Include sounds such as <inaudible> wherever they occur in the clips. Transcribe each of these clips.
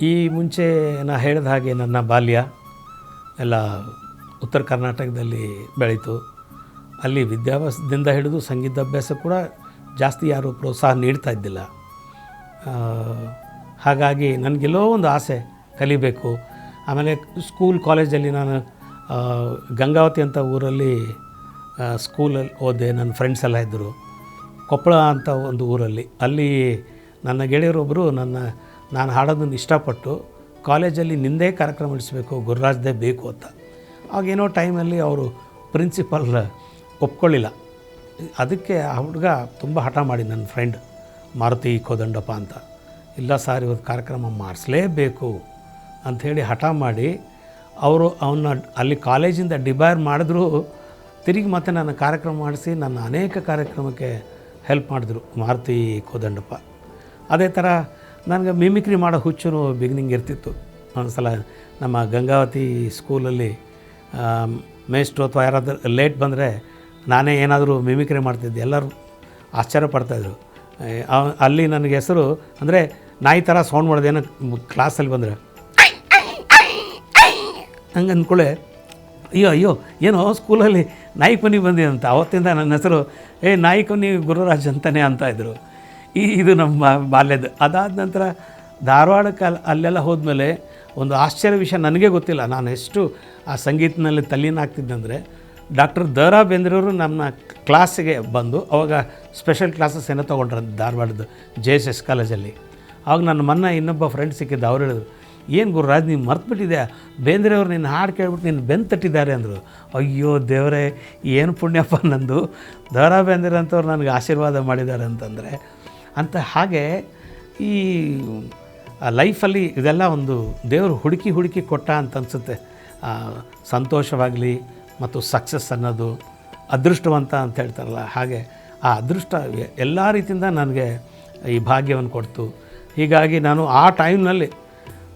ಈ ಮುಂಚೆ ನಾ ಹೇಳಿದ ಹಾಗೆ ನನ್ನ ಬಾಲ್ಯ ಎಲ್ಲ ಉತ್ತರ ಕರ್ನಾಟಕದಲ್ಲಿ ಬೆಳೀತು. ಅಲ್ಲಿ ವಿದ್ಯಾಭ್ಯಾಸದಿಂದ ಹಿಡಿದು ಸಂಗೀತ ಅಭ್ಯಾಸ ಕೂಡ ಜಾಸ್ತಿ ಯಾರೂ ಪ್ರೋತ್ಸಾಹ ನೀಡ್ತಾ ಇದ್ದಿಲ್ಲ. ಹಾಗಾಗಿ ನನಗೆಲ್ಲೋ ಒಂದು ಆಸೆ ಕಲಿಬೇಕು. ಆಮೇಲೆ ಸ್ಕೂಲ್ ಕಾಲೇಜಲ್ಲಿ ನಾನು ಗಂಗಾವತಿ ಅಂತ ಊರಲ್ಲಿ ಸ್ಕೂಲಲ್ಲಿ ಓದೆ ನನ್ನ ಫ್ರೆಂಡ್ಸ್ ಎಲ್ಲ ಇದ್ದರು. ಕೊಪ್ಪಳ ಅಂತ ಒಂದು ಊರಲ್ಲಿ. ಅಲ್ಲಿ ನನ್ನ ಗೆಳೆಯರೊಬ್ಬರು ನನ್ನ ನಾನು ಹಾಡೋದನ್ನು ಇಷ್ಟಪಟ್ಟು ಕಾಲೇಜಲ್ಲಿ ನಿಂದೇ ಕಾರ್ಯಕ್ರಮ ನಡೆಸಬೇಕು ಗುರುರಾಜ್ದೇ ಬೇಕು ಅಂತ. ಆಗೇನೋ ಟೈಮಲ್ಲಿ ಅವರು ಪ್ರಿನ್ಸಿಪಲ್ ಒಪ್ಕೊಳ್ಳಿಲ್ಲ. ಅದಕ್ಕೆ ಆ ಹುಡುಗ ತುಂಬ ಹಠ ಮಾಡಿ ನನ್ನ ಫ್ರೆಂಡ್, ಮಾರುತಿ ಕೋದಂಡಪ್ಪ ಅಂತ. ಇಲ್ಲ ಸರ್, ಇವತ್ತು ಕಾರ್ಯಕ್ರಮ ಮಾಡಿಸ್ಲೇಬೇಕು ಅಂಥೇಳಿ ಹಠ ಮಾಡಿ ಅವರು ಅವನ್ನ ಅಲ್ಲಿ ಕಾಲೇಜಿಂದ ಡಿಬೈರ್ ಮಾಡಿದ್ರು. ತಿರುಗಿ ಮತ್ತೆ ನನ್ನ ಕಾರ್ಯಕ್ರಮ ಮಾಡಿಸಿ ನನ್ನ ಅನೇಕ ಕಾರ್ಯಕ್ರಮಕ್ಕೆ ಹೆಲ್ಪ್ ಮಾಡಿದ್ರು, ಮಾರುತಿ ಕೋದಂಡಪ್ಪ ಅದೇ ಥರ ನನಗೆ ಮಿಮಿಕ್ರಿ ಮಾಡೋ ಹುಚ್ಚು ಬಿಗಿನಿಂಗ್ ಇರ್ತಿತ್ತು. ಒಂದು ಸಲ ನಮ್ಮ ಗಂಗಾವತಿ ಸ್ಕೂಲಲ್ಲಿ ಮೇಸ್ಟ್ರು ಅಥವಾ ಯಾರಾದರೂ ಲೇಟ್ ಬಂದರೆ ನಾನೇ ಏನಾದರೂ ಮಿಮಿಕ್ರಿ ಮಾಡ್ತಿದ್ದೆ. ಎಲ್ಲರೂ ಆಶ್ಚರ್ಯ ಪಡ್ತಾಯಿದ್ರು ಅಲ್ಲಿ ನನಗೆ ಹೆಸರು ಅಂದರೆ ನಾಯಿ ಥರ ಸೌಂಡ್ ಮಾಡೋದು. ಏನೋ ಕ್ಲಾಸಲ್ಲಿ ಬಂದರೆ ಹಂಗೆ ಅಂದ್ಕೊಳ್ಳೆ. ಅಯ್ಯೋ ಅಯ್ಯೋ, ಏನೋ ಸ್ಕೂಲಲ್ಲಿ ನಾಯಿ ಕೊನಿ ಬಂದಿದೆ ಅಂತ. ಅವತ್ತಿಂದ ನನ್ನ ಹೆಸರು, ಏ, ನಾಯಿ ಕೊನಿ ಗುರುರಾಜ್ ಅಂತಲೇ ಅಂತ ಇದ್ದರು ಈ ಇದು ನಮ್ಮ ಬಾಲ್ಯದ. ಅದಾದ ನಂತರ ಧಾರವಾಡಕ್ಕೆ ಅಲ್ಲಿ ಅಲ್ಲೆಲ್ಲ ಹೋದ್ಮೇಲೆ ಒಂದು ಆಶ್ಚರ್ಯ ವಿಷಯ ನನಗೆ ಗೊತ್ತಿಲ್ಲ. ನಾನು ಎಷ್ಟು ಆ ಸಂಗೀತನಲ್ಲಿ ತಲ್ಲೀನಾಗ್ತಿದ್ದಂದರೆ ಡಾಕ್ಟರ್ ದ ರಾ ಬೇಂದ್ರೆಯವರು ನಮ್ಮ ಕ್ಲಾಸಿಗೆ ಬಂದು ಅವಾಗ ಸ್ಪೆಷಲ್ ಕ್ಲಾಸಸ್ ಏನೋ ತೊಗೊಂಡ್ರು ಧಾರವಾಡದ ಜೆ ಎಸ್ ಎಸ್ ಕಾಲೇಜಲ್ಲಿ. ಆವಾಗ ನನ್ನ ಮೊನ್ನೆ ಇನ್ನೊಬ್ಬ ಫ್ರೆಂಡ್ ಸಿಕ್ಕಿದ್ದ, ಅವ್ರು ಹೇಳಿದ್ರು, ಏನು ಗುರುರಾಜ್ ನೀವು ಮರ್ತುಬಿಟ್ಟಿದೆ ಬೇಂದ್ರೆಯವ್ರು ನಿನ್ನ ಹಾಡು ಕೇಳ್ಬಿಟ್ಟು ನಿನ್ನ ಬೆನ್ನು ತಟ್ಟಿದ್ದಾರೆ ಅಂದರು. ಅಯ್ಯೋ ದೇವರೇ, ಏನು ಪುಣ್ಯಪ್ಪ ನಂದು. ದ ರಾ ಬೇಂದ್ರೆ ಅಂತವ್ರು ನನಗೆ ಆಶೀರ್ವಾದ ಮಾಡಿದ್ದಾರೆ ಅಂತಂದರೆ ಅಂತ ಹಾಗೆ ಈ ಲೈಫಲ್ಲಿ ಇದೆಲ್ಲ ಒಂದು ದೇವರು ಹುಡುಕಿ ಹುಡುಕಿ ಕೊಟ್ಟ ಅಂತ ಅನಿಸುತ್ತೆ. ಸಂತೋಷವಾಗಲಿ ಮತ್ತು ಸಕ್ಸಸ್ ಅನ್ನೋದು ಅದೃಷ್ಟವಂತ ಅಂತ ಹೇಳ್ತಾರಲ್ಲ, ಹಾಗೆ ಆ ಅದೃಷ್ಟ ಎಲ್ಲ ರೀತಿಯಿಂದ ನನಗೆ ಈ ಭಾಗ್ಯವನ್ನು ಕೊಡ್ತು. ಹೀಗಾಗಿ ನಾನು ಆ ಟೈಮ್ನಲ್ಲಿ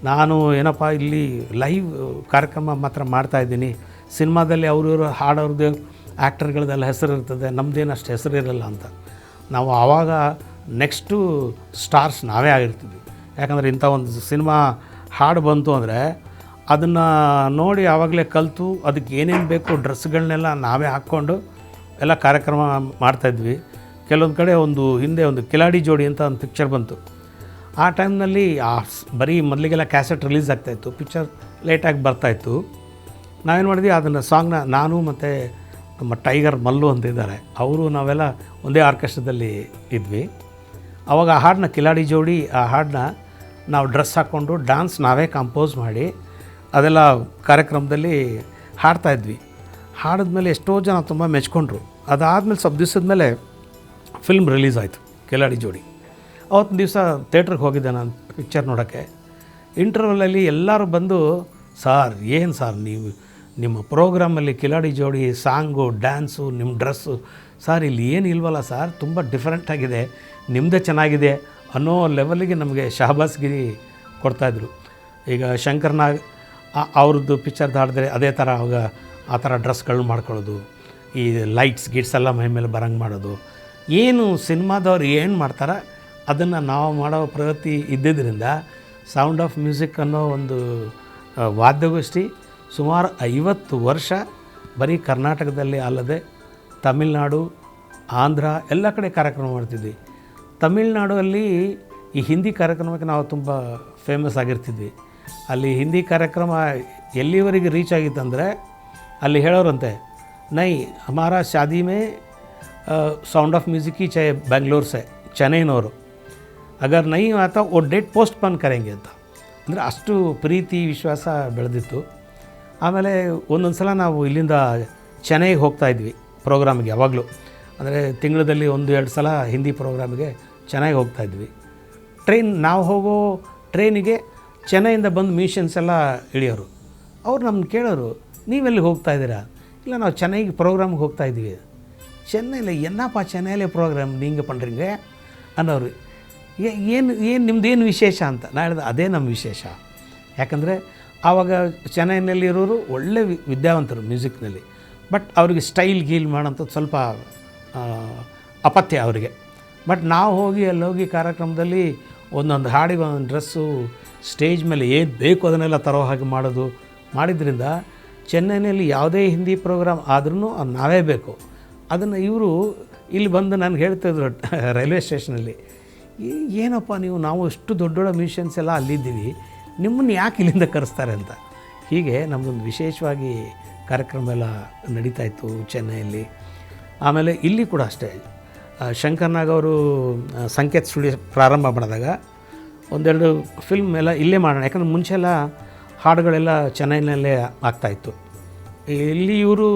ನಾನು ಏನಪ್ಪ ಇಲ್ಲಿ ಲೈವ್ ಕಾರ್ಯಕ್ರಮ ಮಾತ್ರ ಮಾಡ್ತಾಯಿದ್ದೀನಿ ಸಿನಿಮಾದಲ್ಲಿ ಅವರು ಇವರು ಹಾಡೋರ್ದು ಆ್ಯಕ್ಟರ್ಗಳದೆಲ್ಲ ಹೆಸರು ಇರ್ತದೆ ನಮ್ಮದೇನು ಅಷ್ಟು ಹೆಸರು ಇರಲ್ಲ ಅಂತ. ನಾವು ಆವಾಗ ನೆಕ್ಸ್ಟು ಸ್ಟಾರ್ಸ್ ನಾವೇ ಆಗಿರ್ತೀವಿ. ಯಾಕಂದರೆ ಇಂಥ ಒಂದು ಸಿನಿಮಾ ಹಾಡು ಬಂತು ಅಂದರೆ ಅದನ್ನು ನೋಡಿ ಆವಾಗಲೇ ಕಲಿತು ಅದಕ್ಕೆ ಏನೇನು ಬೇಕು ಡ್ರೆಸ್ಗಳನ್ನೆಲ್ಲ ನಾವೇ ಹಾಕ್ಕೊಂಡು ಎಲ್ಲ ಕಾರ್ಯಕ್ರಮ ಮಾಡ್ತಾಯಿದ್ವಿ ಕೆಲವೊಂದು ಕಡೆ ಒಂದು ಹಿಂದೆ ಒಂದು ಕಿಲಾಡಿ ಜೋಡಿ ಅಂತ ಒಂದು ಪಿಕ್ಚರ್ ಬಂತು. ಆ ಟೈಮ್ನಲ್ಲಿ ಆ ಬರೀ ಮೊದಲಿಗೆಲ್ಲ ಕ್ಯಾಸೆಟ್ ರಿಲೀಸ್ ಆಗ್ತಾಯಿತ್ತು ಪಿಕ್ಚರ್ ಲೇಟಾಗಿ ಬರ್ತಾಯಿತ್ತು ನಾವೇನು ಮಾಡಿದ್ವಿ, ಅದನ್ನು ಸಾಂಗ್ನ ನಾನು ಮತ್ತು ನಮ್ಮ ಟೈಗರ್ ಮಲ್ಲು ಅಂತ ಇದ್ದಾರೆ. ಅವರು ನಾವೆಲ್ಲ ಒಂದೇ ಆರ್ಕೆಸ್ಟ್ರಾದಲ್ಲಿ ಇದ್ವಿ. ಅವಾಗ ಆ ಹಾಡನ್ನ ಕಿಲಾಡಿ ಜೋಡಿ, ಆ ಹಾಡನ್ನ ನಾವು ಡ್ರೆಸ್ ಹಾಕ್ಕೊಂಡು ಡ್ಯಾನ್ಸ್ ನಾವೇ ಕಂಪೋಸ್ ಮಾಡಿ ಅದೆಲ್ಲ ಕಾರ್ಯಕ್ರಮದಲ್ಲಿ ಹಾಡ್ತಾಯಿದ್ವಿ ಹಾಡಿದ್ಮೇಲೆ ಎಷ್ಟೋ ಜನ ತುಂಬ ಮೆಚ್ಕೊಂಡ್ರು. ಅದಾದಮೇಲೆ ಸ್ವಲ್ಪ ದಿವಸದ ಮೇಲೆ ಫಿಲ್ಮ್ ರಿಲೀಸ್ ಆಯಿತು, ಕಿಲಾಡಿ ಜೋಡಿ. ಅವತ್ತು ದಿವಸ ಥೇಟ್ರಿಗೆ ಹೋಗಿದ್ದೆ ನಾನು ಪಿಕ್ಚರ್ ನೋಡೋಕ್ಕೆ. ಇಂಟರ್ವಲಲ್ಲಿ ಎಲ್ಲರೂ ಬಂದು, ಸಾರ್, ಏನು ಸಾರ್, ನೀವು ನಿಮ್ಮ ಪ್ರೋಗ್ರಾಮಲ್ಲಿ ಕಿಲಾಡಿ ಜೋಡಿ ಸಾಂಗು ಡ್ಯಾನ್ಸು ನಿಮ್ಮ ಡ್ರೆಸ್ಸು ಸಾರ್, ಇಲ್ಲಿ ಏನು ಇಲ್ವಲ್ಲ ಸರ್, ತುಂಬ ಡಿಫ್ರೆಂಟಾಗಿದೆ ನಿಮ್ಮದೇ ಚೆನ್ನಾಗಿದೆ ಅನ್ನೋ ಲೆವೆಲಿಗೆ ನಮಗೆ ಶಹಬಾಸ್ಗಿರಿ ಕೊಡ್ತಾಯಿದ್ರು ಈಗ ಶಂಕರ್ನಾಗ್ ಅವ್ರದ್ದು ಪಿಕ್ಚರ್ದು ಹಾಡಿದ್ರೆ ಅದೇ ಥರ ಅವಾಗ ಆ ಥರ ಡ್ರೆಸ್ಗಳನ್ನ ಮಾಡ್ಕೊಳ್ಳೋದು, ಈ ಲೈಟ್ಸ್ ಗಿಟ್ಸ್ ಎಲ್ಲ ಮೈ ಮೇಲೆ ಬರಂಗೆ ಮಾಡೋದು. ಏನು ಸಿನಿಮಾದವ್ರು ಏನು ಮಾಡ್ತಾರೆ, ಅದನ್ನು ನಾವು ಮಾಡೋ ಪ್ರಗತಿ ಇದ್ದಿದ್ದರಿಂದ ಸೌಂಡ್ ಆಫ್ ಮ್ಯೂಸಿಕ್ ಅನ್ನೋ ಒಂದು ವಾದ್ಯಗೋಷ್ಠಿ ಸುಮಾರು ಐವತ್ತು ವರ್ಷ ಬರೀ ಕರ್ನಾಟಕದಲ್ಲಿ ಅಲ್ಲದೆ ತಮಿಳ್ನಾಡು, ಆಂಧ್ರ, ಎಲ್ಲ ಕಡೆ ಕಾರ್ಯಕ್ರಮ ಮಾಡ್ತಿದ್ವಿ. ತಮಿಳ್ನಾಡಲ್ಲಿ ಈ ಹಿಂದಿ ಕಾರ್ಯಕ್ರಮಕ್ಕೆ ನಾವು ತುಂಬ ಫೇಮಸ್ ಆಗಿರ್ತಿದ್ವಿ. ಅಲ್ಲಿ ಹಿಂದಿ ಕಾರ್ಯಕ್ರಮ ಎಲ್ಲಿವರೆಗೆ ರೀಚ್ ಆಗಿತ್ತು ಆಗಿತ್ತಂದರೆ ಅಲ್ಲಿ ಹೇಳೋರಂತೆ, ನೈ, ಹಮಾರ ಶಾದಿ ಮೇ ಸೌಂಡ್ ಆಫ್ ಮ್ಯೂಸಿಕ್ಕಿ ಚೆ ಬ್ಯಾಂಗ್ಳೂರ್ ಸೆ, ಚೆನ್ನೈನವರು. ಅಗರ್ ನೈ ಆತ ಓ ಡೇಟ್ ಪೋಸ್ಟ್ ಪನ್ ಕರೆಂಗೆ ಅಂತ. ಅಂದರೆ ಅಷ್ಟು ಪ್ರೀತಿ, ವಿಶ್ವಾಸ ಬೆಳೆದಿತ್ತು. ಆಮೇಲೆ ಒಂದೊಂದು ಸಲ ನಾವು ಇಲ್ಲಿಂದ ಚೆನ್ನೈಗೆ ಹೋಗ್ತಾಯಿದ್ವಿ ಪ್ರೋಗ್ರಾಮಿಗೆ ಯಾವಾಗಲೂ. ಅಂದರೆ ತಿಂಗಳಲ್ಲಿ ಒಂದು, ಎರಡು ಸಲ ಹಿಂದಿ ಪ್ರೋಗ್ರಾಮಿಗೆ ಚೆನ್ನಾಗಿ ಹೋಗ್ತಾಯಿದ್ವಿ ಟ್ರೈನ್, ನಾವು ಹೋಗೋ ಟ್ರೈನಿಗೆ ಚೆನ್ನೈಯಿಂದ ಬಂದು ಮಿಷನ್ಸ್ ಎಲ್ಲ ಇಳಿಯೋರು. ಅವ್ರು ನಮ್ಮನ್ನು ಕೇಳೋರು, ನೀವೆಲ್ಲಿ ಹೋಗ್ತಾ ಇದ್ದೀರಾ? ಇಲ್ಲ, ನಾವು ಚೆನ್ನೈಗೆ ಪ್ರೋಗ್ರಾಮ್ಗೆ ಹೋಗ್ತಾ ಇದ್ದೀವಿ. ಚೆನ್ನೈಲಿ, ಎನ್ನಪ್ಪ ಚೆನ್ನೈಲೇ ಪ್ರೋಗ್ರಾಮ್ ನೀಂಗೆ ಪಂಡ್ರಿಂಗೆ? ಅನ್ನೋರು. ಏನು ಏನು ನಿಮ್ದು ಏನು ವಿಶೇಷ? ಅಂತ. ನಾ ಹೇಳಿದೆ, ಅದೇ ನಮ್ಮ ವಿಶೇಷ. ಯಾಕಂದರೆ ಆವಾಗ ಚೆನ್ನೈನಲ್ಲಿ ಇರೋರು ಒಳ್ಳೆ ವಿದ್ಯಾವಂತರು ಮ್ಯೂಸಿಕ್ನಲ್ಲಿ. ಬಟ್ ಅವ್ರಿಗೆ ಸ್ಟೈಲ್ ಗೀಲ್ ಮಾಡೋಂಥದ್ದು ಸ್ವಲ್ಪ ಅಪತ್ಯ ಅವರಿಗೆ. ಬಟ್ ನಾವು ಹೋಗಿ ಅಲ್ಲಿ ಹೋಗಿ ಕಾರ್ಯಕ್ರಮದಲ್ಲಿ ಒಂದೊಂದು ಹಾಡಿಗೆ ಒಂದೊಂದು ಡ್ರೆಸ್ಸು ಸ್ಟೇಜ್ ಮೇಲೆ ಏನು ಬೇಕು ಅದನ್ನೆಲ್ಲ ತರೋ ಹಾಗೆ ಮಾಡೋದು ಮಾಡಿದ್ರಿಂದ ಚೆನ್ನೈನಲ್ಲಿ ಯಾವುದೇ ಹಿಂದಿ ಪ್ರೋಗ್ರಾಮ್ ಆದ್ರೂ ನಾವೇ ಬೇಕು. ಅದನ್ನು ಇವರು ಇಲ್ಲಿ ಬಂದು ನನಗೆ ಹೇಳ್ತಿದ್ರು <laughs> ರೈಲ್ವೆ ಸ್ಟೇಷನಲ್ಲಿ, "ಏ- ಏನಪ್ಪ ನೀವು? ನಾವು ಎಷ್ಟು ದೊಡ್ಡ ದೊಡ್ಡ ಮ್ಯೂಷನ್ಸ್ ಎಲ್ಲ ಅಲ್ಲಿದ್ದೀವಿ. ನಿಮ್ಮನ್ನು ಯಾಕೆ ಇಲ್ಲಿಂದ ಕರೆಸ್ತಾರೆ? ಅಂತ. ಹೀಗೆ ನಮ್ಮದೊಂದು ವಿಶೇಷವಾಗಿ ಕಾರ್ಯಕ್ರಮ ಎಲ್ಲ ನಡೀತಾ ಇತ್ತು ಚೆನ್ನೈಯಲ್ಲಿ. ಆಮೇಲೆ ಇಲ್ಲಿ ಕೂಡ ಅಷ್ಟೇ. ಶಂಕರ್ನಾಗ್ ಅವರು ಸಂಕೇತ್ ಸ್ಟುಡಿಯೋ ಪ್ರಾರಂಭ ಮಾಡಿದಾಗ ಒಂದೆರಡು ಫಿಲ್ಮ್ ಎಲ್ಲ ಇಲ್ಲೇ ಮಾಡೋಣ. ಯಾಕಂದ್ರೆ ಮುಂಚೆ ಎಲ್ಲ ಹಾಡುಗಳೆಲ್ಲ ಚೆನ್ನೈನಲ್ಲೇ ಆಗ್ತಾಯಿತ್ತು ಇಲ್ಲಿ ಇವರು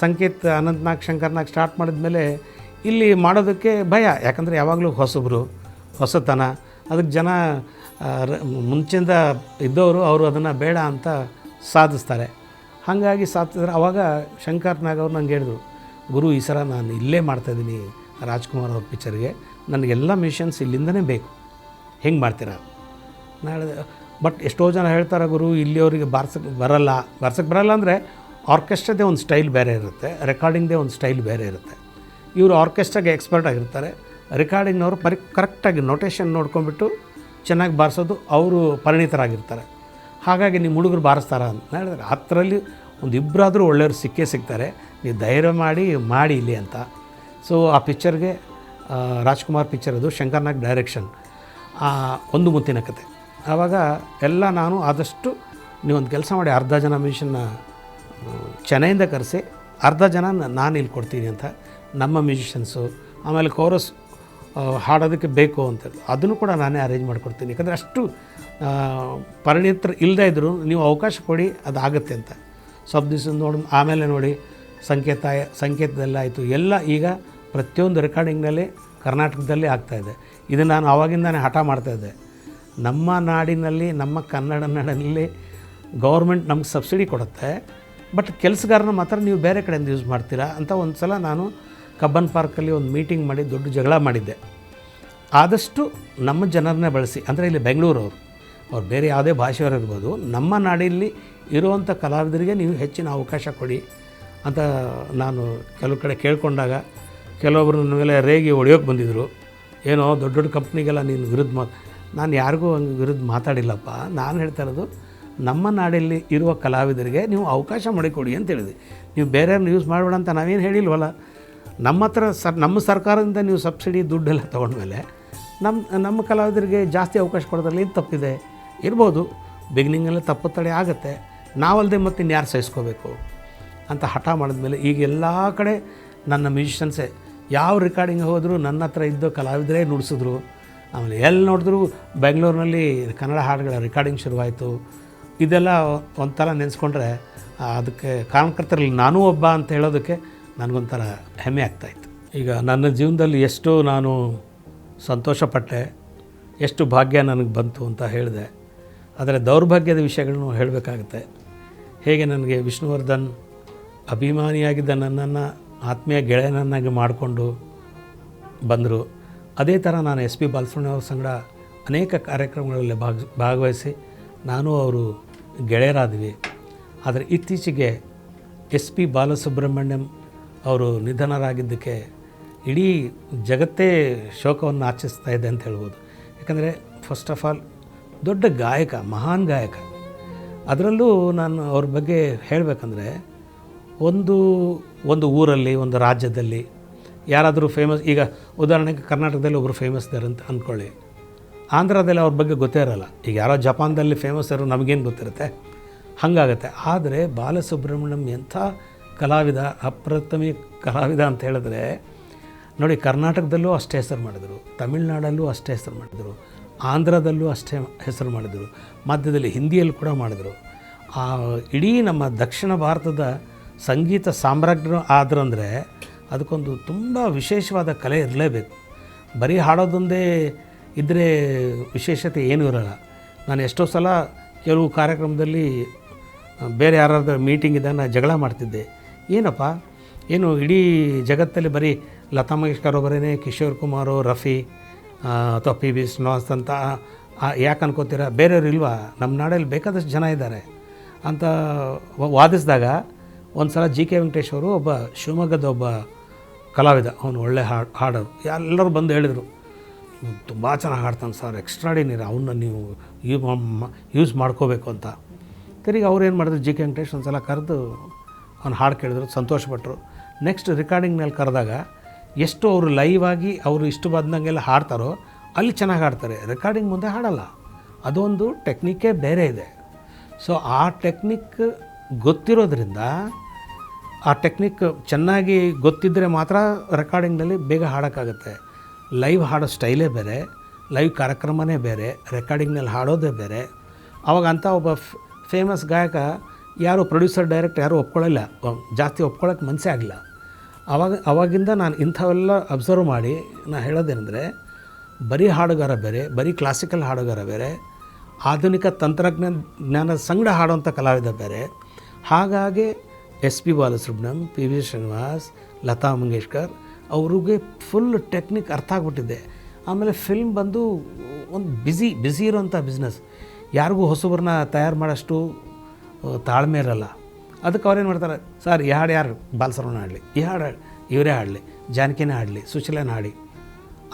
ಸಂಕೇತ್ ಅನಂತ್ನಾಗ್ ಶಂಕರ್ನಾಗ್ ಸ್ಟಾರ್ಟ್ ಮಾಡಿದ್ಮೇಲೆ ಇಲ್ಲಿ ಮಾಡೋದಕ್ಕೆ ಭಯ. ಯಾಕಂದರೆ ಯಾವಾಗಲೂ ಹೊಸಬ್ರು, ಹೊಸತನ. ಅದಕ್ಕೆ ಜನ ಮುಂಚೆಯಿಂದ ಇದ್ದವರು, ಅವರು ಅದನ್ನು ಬೇಡ ಅಂತ ಸಾಧಿಸ್ತಾರೆ. ಹಾಗಾಗಿ ಸಾತ್ತಿದ್ರೆ ಅವಾಗ ಶಂಕರ್ ನಾಗ್ ಅವ್ರು ನಂಗೆ ಹೇಳಿದ್ರು, ಗುರು, ಈ ಸಲ ನಾನು ಇಲ್ಲೇ ಮಾಡ್ತಾಯಿದ್ದೀನಿ ರಾಜ್ಕುಮಾರ್ ಅವ್ರ ಪಿಕ್ಚರ್ಗೆ ನನಗೆಲ್ಲ ಮಿಷನ್ಸ್ ಇಲ್ಲಿಂದನೇ ಬೇಕು. ಹೆಂಗೆ ಮಾಡ್ತೀರಾ? ನಾಳೆ ಬಟ್ ಎಷ್ಟೋ ಜನ ಹೇಳ್ತಾರೆ, ಗುರು ಇಲ್ಲಿಯವರಿಗೆ ಬಾರ್ಸಕ್ಕೆ ಬರಲ್ಲ. ಬಾರ್ಸಕ್ಕೆ ಬರಲ್ಲ ಅಂದರೆ ಆರ್ಕೆಸ್ಟ್ರಾದೇ ಒಂದು ಸ್ಟೈಲ್ ಬೇರೆ ಇರುತ್ತೆ ರೆಕಾರ್ಡಿಂಗ್ದೇ ಒಂದು ಸ್ಟೈಲ್ ಬೇರೆ ಇರುತ್ತೆ. ಇವರು ಆರ್ಕೆಸ್ಟ್ರಾಗೆ ಎಕ್ಸ್ಪರ್ಟ್ ಆಗಿರ್ತಾರೆ. ರೆಕಾರ್ಡಿಂಗ್ನವರು ಪರಿ ಕರೆಕ್ಟಾಗಿ ನೋಟೇಷನ್ ನೋಡ್ಕೊಂಡ್ಬಿಟ್ಟು ಚೆನ್ನಾಗಿ ಬಾರಿಸೋದು, ಅವರು ಪರಿಣಿತರಾಗಿರ್ತಾರೆ. ಹಾಗಾಗಿ ನಿಮ್ಮ ಹುಡುಗರು ಬಾರಿಸ್ತಾರ ಅಂತ. ಹೇಳಿದ್ರೆ ಹತ್ತರಲ್ಲಿ ಒಂದು ಇಬ್ಬರಾದರೂ ಒಳ್ಳೆಯವ್ರು ಸಿಕ್ಕೇ ಸಿಗ್ತಾರೆ. ನೀವು ಧೈರ್ಯ ಮಾಡಿ ಮಾಡಿ ಇಲ್ಲಿ ಅಂತ. ಸೊ ಆ ಪಿಕ್ಚರ್ಗೆ ರಾಜ್ಕುಮಾರ್ ಪಿಕ್ಚರ್ ಅದು ಶಂಕರ್ನಾಗ್ ಡೈರೆಕ್ಷನ್ ಒಂದು ಮುತ್ತಿನ ಕತೆ. ಆವಾಗ ಎಲ್ಲ ನಾನು ಆದಷ್ಟು ನೀವೊಂದು ಕೆಲಸ ಮಾಡಿ, ಅರ್ಧ ಜನ ಮ್ಯೂಷನ್ನ ಚೆನ್ನೈಯಿಂದ ಕರೆಸಿ, ಅರ್ಧ ಜನ ನಾನು ಇಲ್ಲಿ ಕೊಡ್ತೀನಿ ಅಂತ. ನಮ್ಮ ಮ್ಯೂಸಿಷನ್ಸು ಆಮೇಲೆ ಕೋರಸ್ ಹಾಡೋದಕ್ಕೆ ಬೇಕು ಅಂತ ಅದನ್ನು ಕೂಡ ನಾನೇ ಅರೇಂಜ್ ಮಾಡಿಕೊಡ್ತೀನಿ. ಯಾಕಂದರೆ ಅಷ್ಟು ಪರಿಣಿತರು ಇಲ್ಲದೇ ಇದ್ದರೂ ನೀವು ಅವಕಾಶ ಕೊಡಿ, ಅದಾಗತ್ತೆ ಅಂತ. ಸ್ವಲ್ಪ ದಿವಸ ನೋಡಿ, ಆಮೇಲೆ ನೋಡಿ, ಸಂಕೇತ, ಸಂಕೇತದಲ್ಲಿ ಆಯಿತು. ಎಲ್ಲ ಈಗ ಪ್ರತಿಯೊಂದು ರೆಕಾರ್ಡಿಂಗ್ನಲ್ಲಿ ಕರ್ನಾಟಕದಲ್ಲಿ ಆಗ್ತಾಯಿದೆ ಇದು. ನಾನು ಆವಾಗಿಂದಾನೇ ಹಠ ಮಾಡ್ತಾಯಿದ್ದೆ ನಮ್ಮ ನಾಡಿನಲ್ಲಿ, ನಮ್ಮ ಕನ್ನಡ ನಾಡಿನಲ್ಲಿ ಗೌರ್ಮೆಂಟ್ ನಮ್ಗೆ ಸಬ್ಸಿಡಿ ಕೊಡುತ್ತೆ ಬಟ್ ಕೆಲಸಗಾರನ ಮಾತ್ರ ನೀವು ಬೇರೆ ಕಡೆಯಿಂದ ಯೂಸ್ ಮಾಡ್ತೀರಾ ಅಂತ ಒಂದು ಸಲ ನಾನು ಕಬ್ಬನ್ ಪಾರ್ಕಲ್ಲಿ ಒಂದು ಮೀಟಿಂಗ್ ಮಾಡಿ ದೊಡ್ಡ ಜಗಳ ಮಾಡಿದ್ದೆ. ಆದಷ್ಟು ನಮ್ಮ ಜನರನ್ನೇ ಬಳಸಿ, ಅಂದರೆ ಇಲ್ಲಿ ಬೆಂಗಳೂರವರು, ಅವ್ರು ಬೇರೆ ಯಾವುದೇ ಭಾಷೆಯವರು ಇರ್ಬೋದು, ನಮ್ಮ ನಾಡಿನಲ್ಲಿ ಇರುವಂಥ ಕಲಾವಿದರಿಗೆ ನೀವು ಹೆಚ್ಚಿನ ಅವಕಾಶ ಕೊಡಿ ಅಂತ ನಾನು ಕೆಲವು ಕಡೆ ಕೇಳಿಕೊಂಡಾಗ ಕೆಲವೊಬ್ಬರು ನನ್ನ ಮೇಲೆ ರೇಗಿ ಹೊಡೆಯೋಕೆ ಬಂದಿದ್ದರು ಏನೋ ದೊಡ್ಡ ದೊಡ್ಡ ಕಂಪ್ನಿಗೆಲ್ಲ ನೀನು ವಿರುದ್ಧ ಮಾತು, ನಾನು ಯಾರಿಗೂ ಹಂಗೆ ವಿರುದ್ಧ ಮಾತಾಡಿಲ್ಲಪ್ಪ. ನಾನು ಹೇಳ್ತಾ ಇರೋದು, ನಮ್ಮ ನಾಡಲ್ಲಿ ಇರುವ ಕಲಾವಿದರಿಗೆ ನೀವು ಅವಕಾಶ ಮಾಡಿಕೊಡಿ ಅಂತ ಹೇಳಿದೆ ನೀವು ಬೇರೆಯವ್ರನ್ನ ಯೂಸ್ ಮಾಡಬೇಡ ಅಂತ ನಾವೇನು ಹೇಳಿಲ್ವಲ್ಲ? ನಮ್ಮ ಹತ್ರ ಸರ್, ನಮ್ಮ ಸರ್ಕಾರದಿಂದ ನೀವು ಸಬ್ಸಿಡಿ ದುಡ್ಡೆಲ್ಲ ತೊಗೊಂಡ್ಮೇಲೆ ನಮ್ಮ ನಮ್ಮ ಕಲಾವಿದರಿಗೆ ಜಾಸ್ತಿ ಅವಕಾಶ ಕೊಡೋದ್ರಲ್ಲಿ ಏನು ತಪ್ಪಿದೆ? ಇರ್ಬೋದು. ಬಿಗ್ನಿಂಗಲ್ಲಿ ತಪ್ಪು ತಡೆ ಆಗುತ್ತೆ. ನಾವಲ್ಲದೆ ಮತ್ತೆ ಇನ್ಯಾರು ಸಹಿಸ್ಕೋಬೇಕು? ಅಂತ ಹಠ ಮಾಡಿದ್ಮೇಲೆ ಈಗ ಎಲ್ಲ ಕಡೆ ನನ್ನ ಮ್ಯೂಸಿಷನ್ಸೇ ಯಾವ ರೆಕಾರ್ಡಿಂಗ್ ಹೋದರೂ ನನ್ನ ಹತ್ರ ಇದ್ದ ಕಲಾವಿದರೇ ನುಡಿಸಿದ್ರು. ಆಮೇಲೆ ಎಲ್ಲಿ ನೋಡಿದ್ರು ಬೆಂಗಳೂರಿನಲ್ಲಿ ಕನ್ನಡ ಹಾಡುಗಳ ರೆಕಾರ್ಡಿಂಗ್ ಶುರುವಾಯಿತು. ಇದೆಲ್ಲ ಒಂಥರ ನೆನೆಸ್ಕೊಂಡ್ರೆ ಅದಕ್ಕೆ ಕಾರಣಕರ್ತರಲ್ಲಿ ನಾನೂ ಒಬ್ಬ ಅಂತ ಹೇಳೋದಕ್ಕೆ ನನಗೊಂಥರ ಹೆಮ್ಮೆ ಆಗ್ತಾಯಿತ್ತು ಈಗ ನನ್ನ ಜೀವನದಲ್ಲಿ ಎಷ್ಟು ನಾನು ಸಂತೋಷಪಟ್ಟೆ, ಎಷ್ಟು ಭಾಗ್ಯ ನನಗೆ ಬಂತು ಅಂತ ಹೇಳಿದೆ. ಆದರೆ ದೌರ್ಭಾಗ್ಯದ ವಿಷಯಗಳನ್ನು ಹೇಳಬೇಕಾಗುತ್ತೆ. ಹೇಗೆ ನನಗೆ ವಿಷ್ಣುವರ್ಧನ್ ಅಭಿಮಾನಿಯಾಗಿದ್ದ ನನ್ನನ್ನು, ಆತ್ಮೀಯ ಗೆಳೆಯನನ್ನಾಗಿ ಮಾಡಿಕೊಂಡು ಬಂದರು. ಅದೇ ಥರ ನಾನು ಎಸ್ ಪಿ ಬಾಲಸುಣ್ಣ ಅವ್ರ ಸಂಗಡ ಅನೇಕ ಕಾರ್ಯಕ್ರಮಗಳಲ್ಲಿ ಭಾಗ, ಭಾಗವಹಿಸಿ ನಾನು ಅವರು ಗೆಳೆಯರಾದ್ವಿ. ಆದರೆ ಇತ್ತೀಚೆಗೆ ಎಸ್ ಪಿ ಬಾಲಸುಬ್ರಹ್ಮಣ್ಯಂ ಅವರು ನಿಧನರಾಗಿದ್ದಕ್ಕೆ ಇಡೀ ಜಗತ್ತೇ ಶೋಕವನ್ನು ಆಚರಿಸ್ತಾ ಇದೆ ಅಂತ ಹೇಳ್ಬೋದು. ಯಾಕಂದರೆ ಫಸ್ಟ್ ಆಫ್ ಆಲ್ ದೊಡ್ಡ ಗಾಯಕ, ಮಹಾನ್ ಗಾಯಕ. ಅದರಲ್ಲೂ ನಾನು ಅವ್ರ ಬಗ್ಗೆ ಹೇಳಬೇಕಂದ್ರೆ, ಒಂದು ಒಂದು ಊರಲ್ಲಿ, ಒಂದು ರಾಜ್ಯದಲ್ಲಿ ಯಾರಾದರೂ ಫೇಮಸ್ ಈಗ ಉದಾಹರಣೆಗೆ ಕರ್ನಾಟಕದಲ್ಲಿ ಒಬ್ಬರು ಫೇಮಸ್ ಇದ್ದಾರೆ ಅಂತ ಅಂದ್ಕೊಳ್ಳಿ ಆಂಧ್ರದಲ್ಲಿ ಅವ್ರ ಬಗ್ಗೆ ಗೊತ್ತೇ ಇರಲ್ಲ. ಈಗ ಯಾರೋ ಜಪಾನ್ದಲ್ಲಿ ಫೇಮಸ್ ಇರೋ ನಮಗೇನು ಗೊತ್ತಿರುತ್ತೆ? ಹಾಗಾಗತ್ತೆ. ಆದರೆ, ಬಾಲಸುಬ್ರಹ್ಮಣ್ಯಂ ಎಂಥ ಕಲಾವಿದ, ಅಪ್ರಥಮ ಕಲಾವಿದ ಅಂತ ಹೇಳಿದ್ರೆ, ನೋಡಿ ಕರ್ನಾಟಕದಲ್ಲೂ ಅಷ್ಟೇ ಹೆಸರು ಮಾಡಿದರು, ತಮಿಳ್ನಾಡಲ್ಲೂ ಅಷ್ಟೇ ಹೆಸರು ಮಾಡಿದರು, ಆಂಧ್ರದಲ್ಲೂ ಅಷ್ಟೇ ಹೆಸರು ಮಾಡಿದರು, ಮಧ್ಯದಲ್ಲಿ ಹಿಂದಿಯಲ್ಲಿ ಕೂಡ ಮಾಡಿದರು. ಆ, ಇಡೀ ನಮ್ಮ ದಕ್ಷಿಣ ಭಾರತದ ಸಂಗೀತ ಸಾಮ್ರಾಜ್ಞರು ಆದ್ರಂದರೆ ಅದಕ್ಕೊಂದು ತುಂಬ ವಿಶೇಷವಾದ ಕಲೆ ಇರಲೇಬೇಕು. ಬರೀ ಹಾಡೋದೊಂದೇ ಇದ್ದರೆ ವಿಶೇಷತೆ ಏನೂ ಇರೋಲ್ಲ. ನಾನು ಎಷ್ಟೋ ಸಲ ಕೆಲವು ಕಾರ್ಯಕ್ರಮದಲ್ಲಿ ಬೇರೆ ಯಾರಾದ್ರೂ ಮೀಟಿಂಗ್ ಇದ್ದಾಗ ನಾನು ಜಗಳ ಮಾಡ್ತಿದ್ದೆ. ಏನಪ್ಪ? ಏನು ಇಡೀ ಜಗತ್ತಲ್ಲಿ ಬರೀ ಲತಾ ಮಂಗೇಶ್ಕರ್ ಒಬ್ಬರೇ ಕಿಶೋರ್ ಕುಮಾರು, ರಫಿ ಅಥವಾ ಪಿ ಬಿ ಶ್ರೀನಿವಾಸ್ ಅಂತ ಯಾಕೆ ಅನ್ಕೋತೀರಾ? ಬೇರೆಯವ್ರು ಇಲ್ವಾ? ನಮ್ಮ ನಾಡಲ್ಲಿ ಬೇಕಾದಷ್ಟು ಜನ ಇದ್ದಾರೆ. ಅಂತ ವಾದಿಸಿದಾಗ ಒಂದು ಸಲ ಜಿ ಕೆ ವೆಂಕಟೇಶ್ ಅವರು ಒಬ್ಬ ಶಿವಮೊಗ್ಗದ ಒಬ್ಬ ಕಲಾವಿದ, ಅವನು ಒಳ್ಳೆ ಹಾಡು ಹಾಡೋರು. ಎಲ್ಲರೂ ಬಂದು ಹೇಳಿದರು ತುಂಬ ಚೆನ್ನಾಗಿ ಹಾಡ್ತಾನೆ ಸರ್ ಎಕ್ಸ್ಟ್ರಾಡಿನರಿ ಅವನ್ನ ನೀವು ಯೂಸ್ ಮಾಡ್ಕೋಬೇಕು ಅಂತ. ತಿರುಗಿ ಅವ್ರು ಏನು ಮಾಡಿದ್ರು, ಜಿ ಕೆ ವೆಂಕಟೇಶ್ ಒಂದು ಸಲ ಕರೆದು ಅವ್ನು ಹಾಡು ಕೇಳಿದ್ರು ಸಂತೋಷಪಟ್ಟರು ನೆಕ್ಸ್ಟ್ ರೆಕಾರ್ಡಿಂಗ್ನಲ್ಲಿ ಕರೆದಾಗ ಎಷ್ಟು ಅವರು ಲೈವ್ ಆಗಿ ಅವರು ಇಷ್ಟು ಬಂದಂಗೆಲ್ಲ ಹಾಡ್ತಾರೋ ಅಲ್ಲಿ ಚೆನ್ನಾಗಿ ಹಾಡ್ತಾರೆ. ರೆಕಾರ್ಡಿಂಗ್ ಮುಂದೆ ಹಾಡಲ್ಲ. ಅದೊಂದು ಟೆಕ್ನಿಕ್ಕೇ ಬೇರೆ ಇದೆ. ಸೊ ಆ ಟೆಕ್ನಿಕ್ ಗೊತ್ತಿರೋದ್ರಿಂದ, ಆ ಟೆಕ್ನಿಕ್ ಚೆನ್ನಾಗಿ ಗೊತ್ತಿದ್ದರೆ ಮಾತ್ರ ರೆಕಾರ್ಡಿಂಗ್ನಲ್ಲಿ ಬೇಗ ಹಾಡೋಕ್ಕಾಗುತ್ತೆ. ಲೈವ್ ಹಾಡೋ ಸ್ಟೈಲೇ ಬೇರೆ ಲೈವ್ ಕಾರ್ಯಕ್ರಮನೇ ಬೇರೆ ರೆಕಾರ್ಡಿಂಗ್ನಲ್ಲಿ ಹಾಡೋದೇ ಬೇರೆ. ಅವಾಗ ಅಂಥ ಒಬ್ಬ ಫೇಮಸ್ ಗಾಯಕ ಯಾರು ಪ್ರೊಡ್ಯೂಸರ್ ಡೈರೆಕ್ಟ್ ಯಾರೂ ಒಪ್ಕೊಳ್ಳಿಲ್ಲ. ಜಾಸ್ತಿ ಒಪ್ಕೊಳ್ಳೋಕೆ ಮನಸ್ಸೇ ಆಗಿಲ್ಲ ಆವಾಗ ಅವಾಗಿಂದ ನಾನು ಇಂಥವೆಲ್ಲ ಅಬ್ಸರ್ವ್ ಮಾಡಿ ನಾನು ಹೇಳೋದೇನೆಂದರೆ, ಬರೀ ಹಾಡುಗಾರ ಬೇರೆ, ಬರೀ ಕ್ಲಾಸಿಕಲ್ ಹಾಡುಗಾರ ಬೇರೆ, ಆಧುನಿಕ ತಂತ್ರಜ್ಞಾನ, ಜ್ಞಾನ ಸಂಗಡ ಹಾಡುವಂಥ ಕಲಾವಿದ ಬೇರೆ, ಹಾಗಾಗಿ S P Balasubrahmanyam, P V Srinivas, Lata Mangeshkar, ಅವ್ರಿಗೆ ಫುಲ್ ಟೆಕ್ನಿಕ್ ಅರ್ಥ ಆಗ್ಬಿಟ್ಟಿದೆ. ಆಮೇಲೆ ಫಿಲ್ಮ್ ಬಂದು ಒಂದು ಬ್ಯುಸಿ ಬ್ಯುಸಿ ಇರೋಂಥ ಬಿಸ್ನೆಸ್ ಯಾರಿಗೂ ಹೊಸಬ್ರನ್ನ ತಯಾರು ಮಾಡೋಷ್ಟು ತಾಳ್ಮೆ ಇರಲ್ಲ. ಅದಕ್ಕೆ ಅವ್ರೇನು ಮಾಡ್ತಾರೆ? ಸರ್, ಈ ಹಾಡು ಯಾರು? ಬಾಲಸರವನ ಹಾಡಲಿ. ಈ ಹಾಡು ಇವರೇ ಹಾಡಲಿ. ಜಾನಕಿನೇ ಹಾಡಲಿ. ಸುಶೀಲನ ಹಾಡಿ.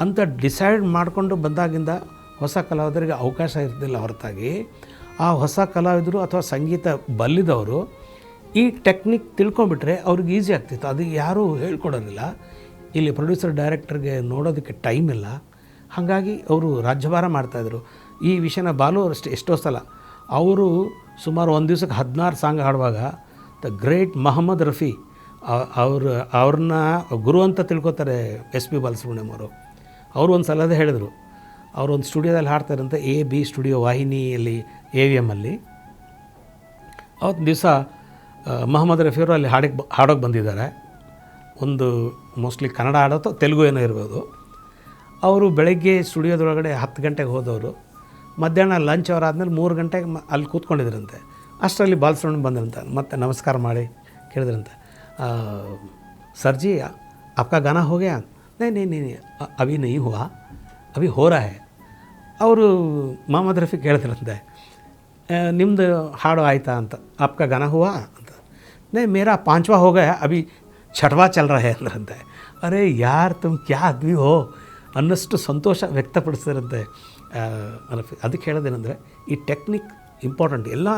ಅಂತ ಡಿಸೈಡ್ ಮಾಡಿಕೊಂಡು ಬಂದಾಗಿಂದ ಹೊಸ ಕಲಾವಿದರಿಗೆ ಅವಕಾಶ ಇರ್ತಿಲ್ಲ ಹೊರತಾಗಿ. ಆ ಹೊಸ ಕಲಾವಿದರು ಅಥವಾ ಸಂಗೀತ ಬಲ್ಲಿದವರು ಈ ಟೆಕ್ನಿಕ್ ತಿಳ್ಕೊಂಬಿಟ್ರೆ ಅವ್ರಿಗೆ ಈಸಿ ಆಗ್ತಿತ್ತು. ಅದು ಯಾರೂ ಹೇಳ್ಕೊಡೋದಿಲ್ಲ. ಇಲ್ಲಿ ಪ್ರೊಡ್ಯೂಸರ್, ಡೈರೆಕ್ಟರ್ಗೆ ನೋಡೋದಕ್ಕೆ ಟೈಮ್ ಇಲ್ಲ. ಹಾಗಾಗಿ ಅವರು ರಾಜ್ಯಭಾರ ಮಾಡ್ತಾಯಿದ್ರು ಈ ವಿಷಯನ ಬಾಲು ಅಷ್ಟೇ ಎಷ್ಟೋ ಸಲ. ಅವರು ಸುಮಾರು ಒಂದು ದಿವ್ಸಕ್ಕೆ ಹದಿನಾರು ಸಾಂಗ್ ಹಾಡುವಾಗ ದ ಗ್ರೇಟ್ ಮಹಮ್ಮದ್ ರಫಿ ಅವ್ರ, ಅವ್ರನ್ನ ಗುರು ಅಂತ ತಿಳ್ಕೊತಾರೆ ಎಸ್ ಪಿ ಬಾಲಸುಬ್ರಹ್ಮಣ್ಯಂ ಅವರು. ಅವರು ಒಂದು ಸಲದೇ ಹೇಳಿದರು, ಅವರು ಒಂದು ಸ್ಟುಡಿಯೋದಲ್ಲಿ ಹಾಡ್ತಾರಂತೆ ಎ ಬಿ ಸ್ಟುಡಿಯೋ ವಾಹಿನಿಯಲ್ಲಿ, ಎ ವಿ ಎಮ್ಮಲ್ಲಿ ಅವತ್ತು ದಿವಸ ಮೊಹಮ್ಮದ್ ರಫಿಯವರು ಅಲ್ಲಿ ಹಾಡಕ್ಕೆ ಹಾಡೋಕ್ಕೆ ಬಂದಿದ್ದಾರೆ. ಒಂದು ಮೋಸ್ಟ್ಲಿ ಕನ್ನಡ ಹಾಡೋದು ತೆಲುಗು ಏನೋ ಇರ್ಬೋದು. ಅವರು ಬೆಳಗ್ಗೆ ಸ್ಟುಡಿಯೋದೊಳಗಡೆ ಹತ್ತು ಗಂಟೆಗೆ ಹೋದವರು. ಮಧ್ಯಾಹ್ನ ಲಂಚ್ ಅವರ್ ಆದಮೇಲೆ ಮೂರು ಗಂಟೆಗೆ ಮ ಅಲ್ಲಿ ಕೂತ್ಕೊಂಡಿದ್ರಂತೆ ಅಷ್ಟರಲ್ಲಿ ಬಾಲಸುಬ್ರಹ್ಮಣ್ಯ ಬಂದ್ರಂತೆ ಮತ್ತೆ ನಮಸ್ಕಾರ ಮಾಡಿ ಕೇಳಿದ್ರಂತೆ ಆ, सर जी आपका गाना हो गया नहीं नहीं नहीं नहीं, अ- अभी नहीं हुआ अभी हो रहा है ಅವರು ಮೊಹಮ್ಮದ್ ರಫಿ ಕೇಳಿದ್ರಂತೆ "ಆ, ನಿಮ್ಮದು ಹಾಡು ಆಯ್ತಾ ಅಂತ ಆಪ್ಕ ಗಾನ ಹುವಾ ಅಂತ ನೇ ಮೇರಾ ಪಾಂಚವಾ हो गया अभी छठवा चल रहा है ಅಂದ್ರಂತೆ ಅರೆ ಯಾರ್ ತುಮ್ ಕ್ಯಾ ಆದ್ಮಿ ಹೋ ಅನ್ನಷ್ಟು ಸಂತೋಷ ವ್ಯಕ್ತಪಡಿಸಿದ್ರಂತೆ ಆ, ರಫಿ ಅದಕ್ಕೆ ಹೇಳೋದೇನೆಂದರೆ ಈ ಟೆಕ್ನಿಕ್ ಇಂಪಾರ್ಟೆಂಟ್. ಎಲ್ಲ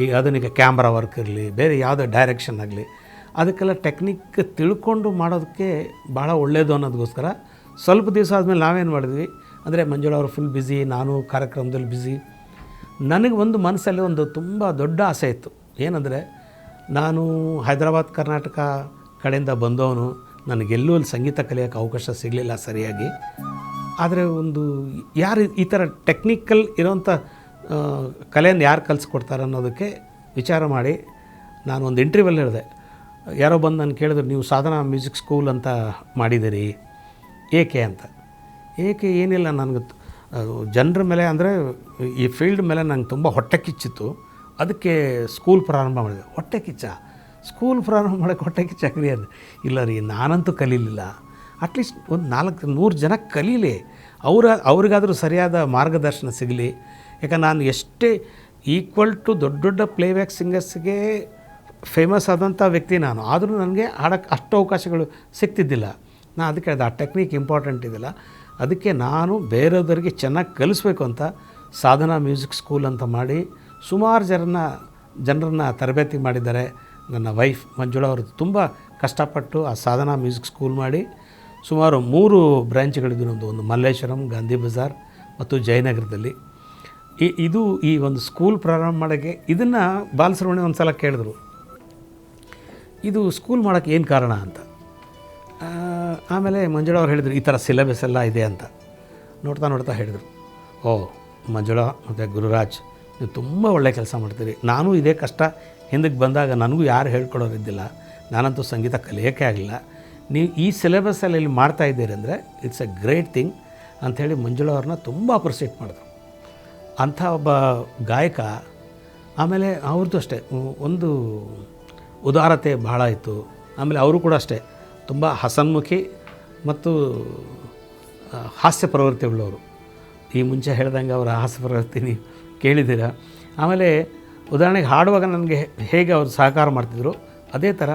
ಈ ಆಧುನಿಕ ಕ್ಯಾಮ್ರಾ ವರ್ಕ್ ಇರಲಿ, ಬೇರೆ ಯಾವುದೇ ಡೈರೆಕ್ಷನ್ ಆಗಲಿ, ಅದಕ್ಕೆಲ್ಲ ಟೆಕ್ನಿಕ್ ತಿಳ್ಕೊಂಡು ಮಾಡೋದಕ್ಕೆ ಭಾಳ ಒಳ್ಳೆಯದು ಅನ್ನೋದಕ್ಕೋಸ್ಕರ ಸ್ವಲ್ಪ ದಿವಸ ಆದಮೇಲೆ ನಾವೇನು ಮಾಡಿದ್ವಿ ಅಂದರೆ ಮಂಜುಳ ಅವರು ಫುಲ್ ಬ್ಯುಸಿ ನಾನು ಕಾರ್ಯಕ್ರಮದಲ್ಲಿ ಬ್ಯುಸಿ ನನಗೆ ಒಂದು ಮನಸ್ಸಲ್ಲಿ ಒಂದು ತುಂಬ ದೊಡ್ಡ ಆಸೆ ಇತ್ತು. ಏನಂದರೆ ನಾನು ಹೈದರಾಬಾದ್, ಕರ್ನಾಟಕ ಕಡೆಯಿಂದ ಬಂದವನು ನನಗೆಲ್ಲೂ ಅಲ್ಲಿ ಸಂಗೀತ ಕಲಿಯೋಕ್ಕೆ ಅವಕಾಶ ಸಿಗಲಿಲ್ಲ ಸರಿಯಾಗಿ. ಆದರೆ ಒಂದು ಯಾರು ಈ ಥರ ಟೆಕ್ನಿಕಲ್ ಇರೋಂಥ ಕಲೆಯನ್ನು ಯಾರು ಕಲಿಸ್ಕೊಡ್ತಾರೆ ಅನ್ನೋದಕ್ಕೆ ವಿಚಾರ ಮಾಡಿ ನಾನು ಒಂದು ಇಂಟರ್ವ್ಯೂಲ್ಲಿ ಹೇಳಿದೆ. ಯಾರೋ ಬಂದು ನಾನು ಕೇಳಿದ್ರು, ನೀವು ಸಾಧನಾ ಮ್ಯೂಸಿಕ್ ಸ್ಕೂಲ್ ಅಂತ ಮಾಡಿದ್ದೀರಿ. ಏಕೆ ಅಂತ? ಏಕೆ ಏನಿಲ್ಲ ನನಗೆ ಜನರ ಮೇಲೆ ಅಂದರೆ ಈ ಫೀಲ್ಡ್ ಮೇಲೆ ನಂಗೆ ತುಂಬ ಹೊಟ್ಟೆ ಕಿಚ್ಚಿತ್ತು. ಅದಕ್ಕೆ ಸ್ಕೂಲ್ ಪ್ರಾರಂಭ ಮಾಡಿದೆ. ಹೊಟ್ಟೆ ಕಿಚ್ಚ? ಸ್ಕೂಲ್ ಪ್ರಾರಂಭ ಮಾಡೋಕ್ಕೆ ಹೊಟ್ಟೆ ಕಿಚ್ಚಾಕ್ರಿ ಅದು. ಇಲ್ಲ ರೀ, ನಾನಂತೂ ಕಲೀಲಿಲ್ಲ. ಅಟ್ಲೀಸ್ಟ್ ಒಂದು ನಾಲ್ಕು, ನೂರು ಜನ ಕಲೀಲಿ. ಅವರ, ಅವ್ರಿಗಾದರೂ ಸರಿಯಾದ ಮಾರ್ಗದರ್ಶನ ಸಿಗಲಿ. ಯಾಕಂದ್ರೆ ನಾನು ಎಷ್ಟೇ ಈಕ್ವಲ್ ಟು ದೊಡ್ಡ ದೊಡ್ಡ ಪ್ಲೇಬ್ಯಾಕ್ ಸಿಂಗರ್ಸ್ಗೆ ಫೇಮಸ್ ಆದಂಥ ವ್ಯಕ್ತಿ ನಾನು. ಆದರೂ ನನಗೆ ಆಡೋಕ್ಕೆ ಅಷ್ಟು ಅವಕಾಶಗಳು ಸಿಗ್ತಿದ್ದಿಲ್ಲ. ನಾನು ಅದಕ್ಕೆ ಹೇಳಿದೆ, ಆ ಟೆಕ್ನಿಕ್ ಇಂಪಾರ್ಟೆಂಟ್ ಇದೆಲ್ಲ. ಅದಕ್ಕೆ ನಾನು ಬೇರೆಯವ್ರಿಗೆ ಚೆನ್ನಾಗಿ ಕಲಿಸ್ಬೇಕು ಅಂತ ಸಾಧನಾ ಮ್ಯೂಸಿಕ್ ಸ್ಕೂಲ್ ಅಂತ ಮಾಡಿ ಸುಮಾರು ಜನರನ್ನ ಜನರನ್ನ ತರಬೇತಿ ಮಾಡಿದ್ದಾರೆ. ನನ್ನ ವೈಫ್ ಮಂಜುಳಾ ಅವರು ತುಂಬ ಕಷ್ಟಪಟ್ಟು ಆ ಸಾಧನಾ ಮ್ಯೂಸಿಕ್ ಸ್ಕೂಲ್ ಮಾಡಿ ಸುಮಾರು ಮೂರು ಬ್ರ್ಯಾಂಚ್ಗಳಿದ್ದು ನಮ್ಮದು ಒಂದು ಮಲ್ಲೇಶ್ವರಂ, ಗಾಂಧಿ ಬಜಾರ್ ಮತ್ತು ಜಯನಗರದಲ್ಲಿ. ಈ, ಇದು ಈ ಒಂದು ಸ್ಕೂಲ್ ಪ್ರಾರಂಭ ಮಾಡೋಕ್ಕೆ ಇದನ್ನು ಬಾಲಸುಬ್ರಹ್ಮಣ್ಯ ಒಂದು ಸಲ ಕೇಳಿದ್ರು. ಇದು ಸ್ಕೂಲ್ ಮಾಡೋಕ್ಕೆ ಏನು ಕಾರಣ ಅಂತ. ಆಮೇಲೆ ಮಂಜುಳ ಅವ್ರು ಹೇಳಿದರು, ಈ ಥರ ಸಿಲೆಬಸ್ ಎಲ್ಲ ಇದೆ ಅಂತ. ನೋಡ್ತಾ ನೋಡ್ತಾ ಹೇಳಿದರು. ಓ, ಮಂಜುಳ ಮತ್ತು ಗುರುರಾಜ್, ನೀವು ತುಂಬ ಒಳ್ಳೆಯ ಕೆಲಸ ಮಾಡ್ತೀರಿ. ನಾನು ಇದೇ ಕಷ್ಟ. ಹಿಂದಕ್ಕೆ ಬಂದಾಗ ನನಗೂ ಯಾರು ಹೇಳ್ಕೊಡೋರಿದ್ದಿಲ್ಲ. ನಾನಂತೂ ಸಂಗೀತ ಕಲಿಯೋಕ್ಕೆ ಆಗಲಿಲ್ಲ. ನೀವು ಈ ಸಿಲೆಬಸ್ಸಲ್ಲಿ ಇಲ್ಲಿ ಮಾಡ್ತಾ ಇದ್ದೀರಿ ಅಂದರೆ ಇಟ್ಸ್ ಎ ಗ್ರೇಟ್ ಥಿಂಗ್ ಅಂಥೇಳಿ ಮಂಜುಳಾ ಅವ್ರನ್ನ ತುಂಬ ಅಪ್ರಿಸಿಯೇಟ್ ಮಾಡಿದ್ರು. ಅಂಥ ಒಬ್ಬ ಗಾಯಕ, ಆಮೇಲೆ ಅವ್ರದ್ದು ಅಷ್ಟೇ, ಒಂದು ಉದಾರತೆ ಬಹಳ ಇತ್ತು. ಆಮೇಲೆ ಅವರು ಕೂಡ ಅಷ್ಟೇ, ತುಂಬ ಹಸನ್ಮುಖಿ ಮತ್ತು ಹಾಸ್ಯ ಪ್ರವೃತ್ತಿ ಉಳ್ಳವರು. ಈ ಮುಂಚೆ ಹೇಳ್ದಂಗೆ ಅವರ ಹಾಸ್ಯ ಪ್ರವೃತ್ತಿ ನೀವು ಕೇಳಿದ್ದೀರ. ಆಮೇಲೆ ಉದಾಹರಣೆಗೆ ಹಾಡುವಾಗ ನನಗೆ ಹೇಗೆ ಅವರು ಸಹಕಾರ ಮಾಡ್ತಿದ್ರು, ಅದೇ ಥರ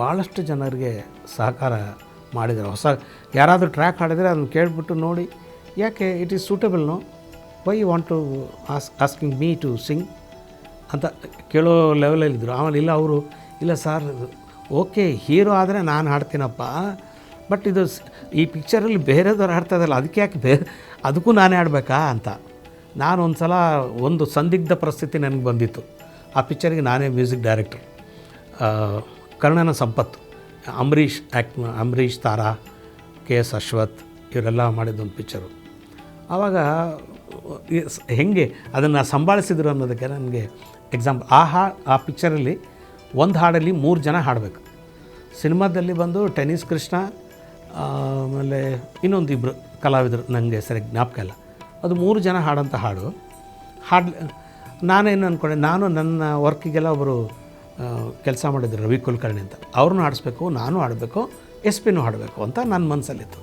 ಭಾಳಷ್ಟು ಜನರಿಗೆ ಸಹಕಾರ ಮಾಡಿದ್ದಾರೆ. ಹೊಸ ಯಾರಾದರೂ ಟ್ರ್ಯಾಕ್ ಹಾಡಿದರೆ ಅದನ್ನು ಕೇಳಿಬಿಟ್ಟು ನೋಡಿ, ಯಾಕೆ it is suitable no? Why you want to as asking me to sing ಅಂತ ಕೇಳೋ ಲೆವೆಲಲ್ಲಿದ್ದರು ಆಮೇಲೆ ಇಲ್ಲ, ಅವರು, ಇಲ್ಲ ಸರ್ ಓಕೆ ಹೀರೋ ಆದರೆ ನಾನು ಹಾಡ್ತೀನಪ್ಪ. ಬಟ್ ಇದು ಈ ಪಿಕ್ಚರಲ್ಲಿ ಬೇರೆದವ್ರು ಹಾಡ್ತಾ ಇದ್ದಲ್ಲ ಅದಕ್ಕೆ ಯಾಕೆ ಬೇರೆ ಅದಕ್ಕೂ ನಾನೇ ಆಡಬೇಕಾ ಅಂತ. ನಾನು ಒಂದು ಸಲ ಒಂದು ಸಂದಿಗ್ಧ ಪರಿಸ್ಥಿತಿ ನನಗೆ ಬಂದಿತ್ತು. ಆ ಪಿಕ್ಚರಿಗೆ ನಾನೇ ಮ್ಯೂಸಿಕ್ ಡೈರೆಕ್ಟರ್ ಕರ್ಣನ ಸಂಪತ್ತು. Ambareesh act Ambareesh Tara, K S Ashwath ಇವರೆಲ್ಲ ಮಾಡಿದ್ದೊಂದು ಪಿಕ್ಚರು ಆವಾಗ ಹೆಂಗೆ ಅದನ್ನು ಸಂಭಾಳಿಸಿದ್ರು ಅನ್ನೋದಕ್ಕೆ ನನಗೆ ಎಕ್ಸಾಂಪಲ್ ಆ ಹಾ, ಆ ಪಿಕ್ಚರಲ್ಲಿ ಒಂದು ಹಾಡಲ್ಲಿ ಮೂರು ಜನ ಹಾಡಬೇಕು. ಸಿನಿಮಾದಲ್ಲಿ ಬಂದು ಟೆನಿಸ್ ಕೃಷ್ಣ, ಆಮೇಲೆ ಇನ್ನೊಂದು ಇಬ್ಬರು ಕಲಾವಿದರು ನನಗೆ ಸರಿ ಜ್ಞಾಪಕ ಇಲ್ಲ. ಅದು ಮೂರು ಜನ ಹಾಡೋಂಥ ಹಾಡು. ಹಾಡ್ ನಾನೇನು ಅಂದ್ಕೊಂಡೆ ನಾನು ನನ್ನ ವರ್ಕಿಗೆಲ್ಲ ಒಬ್ಬರು ಕೆಲಸ ಮಾಡಿದ್ರು ರವಿ ಕುಲಕರ್ಣಿ ಅಂತ ಅವ್ರನ್ನೂ ಆಡಿಸ್ಬೇಕು, ನಾನು ಆಡಬೇಕು, ಎಸ್ ಪಿನೂ ಹಾಡಬೇಕು ಅಂತ ನನ್ನ ಮನಸ್ಸಲ್ಲಿತ್ತು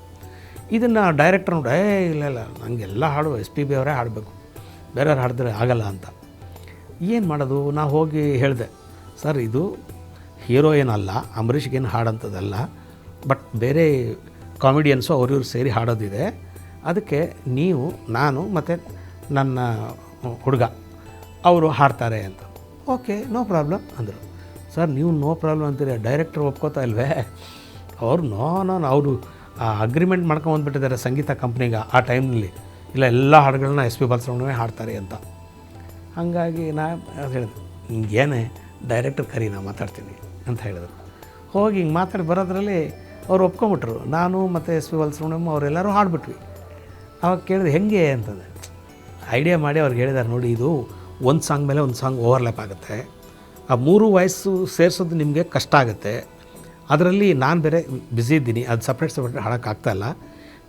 ಇದನ್ನು ಡೈರೆಕ್ಟರ್ ನೋಡಿ, ಏ, ಇಲ್ಲ ಇಲ್ಲ ನನಗೆಲ್ಲ ಹಾಡು ಎಸ್ ಪಿ ಬಿ ಅವರೇ ಹಾಡಬೇಕು. ಬೇರೆಯವ್ರು ಹಾಡಿದ್ರೆ ಆಗಲ್ಲ ಅಂತ. ಏನು ಮಾಡೋದು? ನಾ ಹೋಗಿ ಹೇಳಿದೆ, ಸರ್, ಇದು ಹೀರೋ ಏನಲ್ಲ ಅಂಬರೀಷ್ಗೇನು ಹಾಡಂಥದ್ದಲ್ಲ ಬಟ್ ಬೇರೆ ಕಾಮಿಡಿಯನ್ಸು ಅವ್ರಿವ್ರು ಸೇರಿ ಹಾಡೋದಿದೆ. ಅದಕ್ಕೆ ನೀವು, ನಾನು ಮತ್ತು ನನ್ನ ಹುಡುಗ, ಅವರು ಹಾಡ್ತಾರೆ ಅಂತ. ಓಕೆ, ನೋ ಪ್ರಾಬ್ಲಮ್ ಅಂದರು. ಸರ್, ನೀವು ನೋ ಪ್ರಾಬ್ಲಮ್ ಅಂತೀರಿ, ಡೈರೆಕ್ಟ್ರ್ ಒಪ್ಕೋತಾ ಇಲ್ವೇ? ಅವರು ನೋ ನೋ ಅವರು ಅಗ್ರಿಮೆಂಟ್ ಮಾಡ್ಕೊಂಬಂದ್ಬಿಟ್ಟಿದ್ದಾರೆ ಸಂಗೀತ ಕಂಪ್ನಿಗೆ ಆ ಟೈಮ್ನಲ್ಲಿ ಇಲ್ಲ, ಎಲ್ಲ ಹಾಡುಗಳನ್ನ ಎಸ್ ಪಿ ಬಾಲಸುಬ್ರಹ್ಮಣ್ಯವೇ ಹಾಡ್ತಾರೆ ಅಂತ. ಹಾಗಾಗಿ ನಾ ಹೇಳಿದೆ, ಹಿಂಗೇನೆ, ಡೈರೆಕ್ಟರ್ ಕರಿ, ನಾ ಮಾತಾಡ್ತೀನಿ ಅಂತ ಹೇಳಿದ್ರು. ಹೋಗಿ ಹಿಂಗೆ ಮಾತಾಡಿ ಬರೋದ್ರಲ್ಲಿ ಅವ್ರು ಒಪ್ಕೊಂಬಿಟ್ರು ನಾನು ಮತ್ತು ಎಸ್ ಪಿ ಬಾಲಸುಬ್ರಹ್ಮಣ್ಯಂ ಅವರೆಲ್ಲರೂ ಹಾಡ್ಬಿಟ್ವಿ. ಅವಾಗ ಕೇಳಿದೆ, ಹೆಂಗೆ? ಅಂತಂದೆ. ಐಡಿಯಾ ಮಾಡಿ ಅವ್ರಿಗೆ ಹೇಳಿದ್ದಾರೆ ನೋಡಿ, ಇದು ಒಂದು ಸಾಂಗ್ ಮೇಲೆ ಒಂದು ಸಾಂಗ್ ಓವರ್ಲ್ಯಾಪ್ ಆಗುತ್ತೆ. ಆ ಮೂರು ವಾಯ್ಸು ಸೇರಿಸೋದು ನಿಮಗೆ ಕಷ್ಟ ಆಗುತ್ತೆ. ಅದರಲ್ಲಿ ನಾನು ಬೇರೆ ಬ್ಯುಸಿ ಇದ್ದೀನಿ. ಅದು ಸಪ್ರೇಟ್ ಸಪ್ರೇಟ್ ಹಾಡೋಕ್ಕಾಗ್ತಾಯಿಲ್ಲ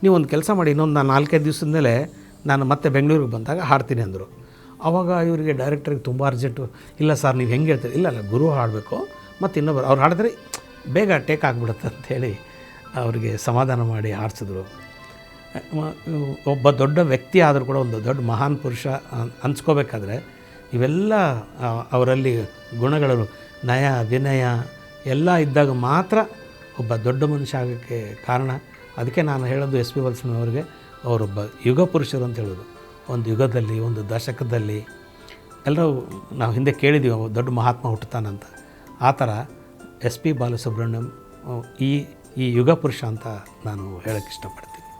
ನೀವು ಒಂದು ಕೆಲಸ ಮಾಡಿ, ಇನ್ನೊಂದು ನಾನು ನಾಲ್ಕೈದು ದಿವಸದ ಮೇಲೆ ನಾನು ಮತ್ತೆ ಬೆಂಗಳೂರಿಗೆ ಬಂದಾಗ ಹಾಡ್ತೀನಿ ಅಂದರು. ಆವಾಗ ಇವರಿಗೆ ಡೈರೆಕ್ಟ್ರಿಗೆ ತುಂಬ ಅರ್ಜೆಂಟು ಇಲ್ಲ ಸರ್ ನೀವು ಹೆಂಗೆ ಹೇಳ್ತೀರಿ? ಇಲ್ಲ ಅಲ್ಲ ಗುರು ಹಾಡಬೇಕು. ಮತ್ತು ಇನ್ನೊಬ್ಬರು, ಅವ್ರು ಹಾಡಿದ್ರೆ ಬೇಗ ಟೇಕ್ ಆಗಿಬಿಡುತ್ತೆ ಅಂಥೇಳಿ ಅವರಿಗೆ ಸಮಾಧಾನ ಮಾಡಿ ಹಾಡಿಸಿದ್ರು. ಒಬ್ಬ ದೊಡ್ಡ ವ್ಯಕ್ತಿ ಆದರೂ ಕೂಡ, ಒಂದು ದೊಡ್ಡ ಮಹಾನ್ ಪುರುಷ ಅನ್- ಅನ್ಸ್ಕೋಬೇಕಾದ್ರೆ ಇವೆಲ್ಲ ಅವರಲ್ಲಿ ಗುಣಗಳು. ನಯ, ವಿನಯ ಎಲ್ಲ ಇದ್ದಾಗ ಮಾತ್ರ ಒಬ್ಬ ದೊಡ್ಡ ಮನುಷ್ಯ ಆಗೋಕ್ಕೆ ಕಾರಣ. ಅದಕ್ಕೆ ನಾನು ಹೇಳೋದು ಎಸ್ ಪಿ ಅವರಿಗೆ ಅವರೊಬ್ಬ ಯುಗ ಪುರುಷರು ಅಂತ ಹೇಳೋದು. ಒಂದು ಯುಗದಲ್ಲಿ, ಒಂದು ದಶಕದಲ್ಲಿ. ಎಲ್ಲರೂ ನಾವು ಹಿಂದೆ ಕೇಳಿದ್ದೀವಿ ದೊಡ್ಡ ಮಹಾತ್ಮ ಹುಟ್ಟುತ್ತಾನಂತ. ಆ ಥರ ಎಸ್ ಪಿ ಬಾಲಸುಬ್ರಹ್ಮಣ್ಯಂ ಈ ಈ ಯುಗ ಪುರುಷ ಅಂತ ನಾನು ಹೇಳೋಕ್ಕೆ ಇಷ್ಟಪಡ್ತೀನಿ.